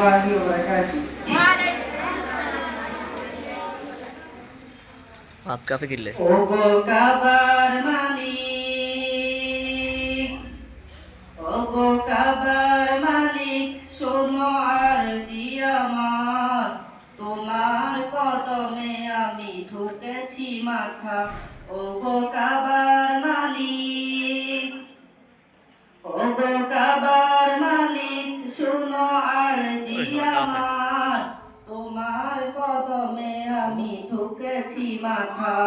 الله وبركاته ভাত কাফে কিনলে ও গো কাবার মালিক ও গো কাবার মালিক শোনো আর জি আমার তোমার কদমে আমি ঠুকেছি মাথা ও গো কাবার মালিক তোমার কদমে আমি ঠুকেছি মাথা।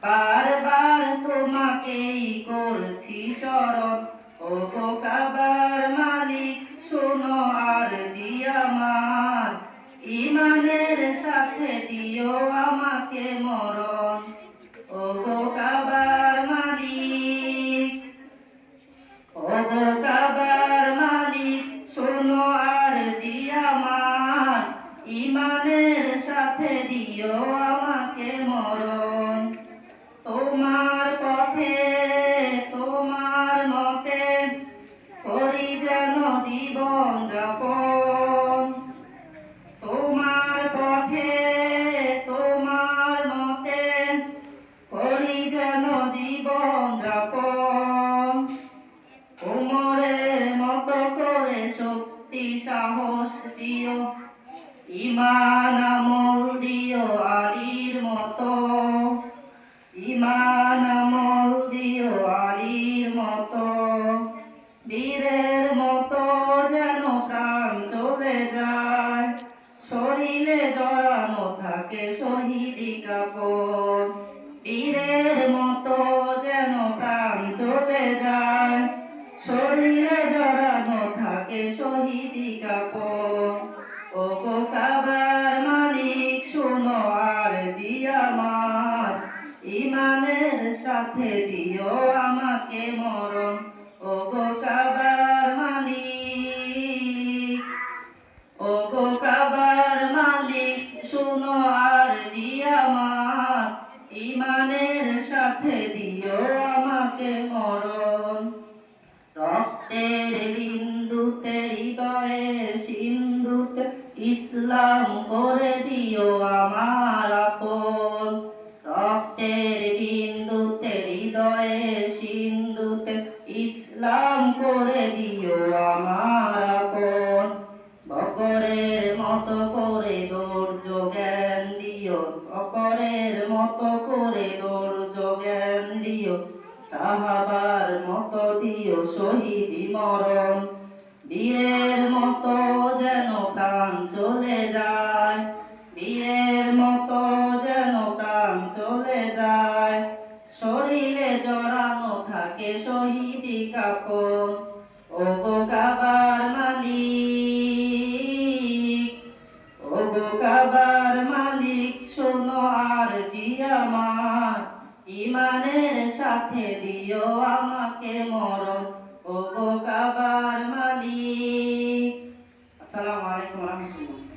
বারবার তোমাকেই করছি স্মরণ। ও কাবার মালিক, শোনো আর জি আমার। ইমানের সাথে দিও আমাকে মরণ। ও কাবার যেন জীবন যাপন তোমার পথে, তোমার মতে করি যেন জীবন যাপন উমরের মতো করে শক্তি, সাহস দিও। ইমান, আমল দিও আলীর মতো। ইমান, আমল যায়। শরীরে জড়ানো থাকে শহীদি কাপড়। বীরের মতো যেন প্রাণ চলে যায়। শরীরে জড়ানো থাকে শহীদি কাপড়। ও কাবার মালিক, শোনো আর জি আমার ইমানের সাথে দিও আমাকে মরণ। আর আমার, ইমানের সাথে দিও আমাকে মরণ। রক্তের বিন্দুতে, হৃদয়ে ইসলাম করে দিও আমার আপন। রক্তের হৃদয়ে সিন্ধুতে ইসলাম করে দিও আমার বকরের মতো মতো করে ধৈর্য জ্ঞান দিও, সাহাবার মতো দিও শহীদি মরণ। বীরের মতো যেন প্রাণ চলে যায়, বীরের মতো যেন প্রাণ চলে যায়। শরীরে জড়ানো থাকে শহীদি কাপড় সাথে দিও আমাকে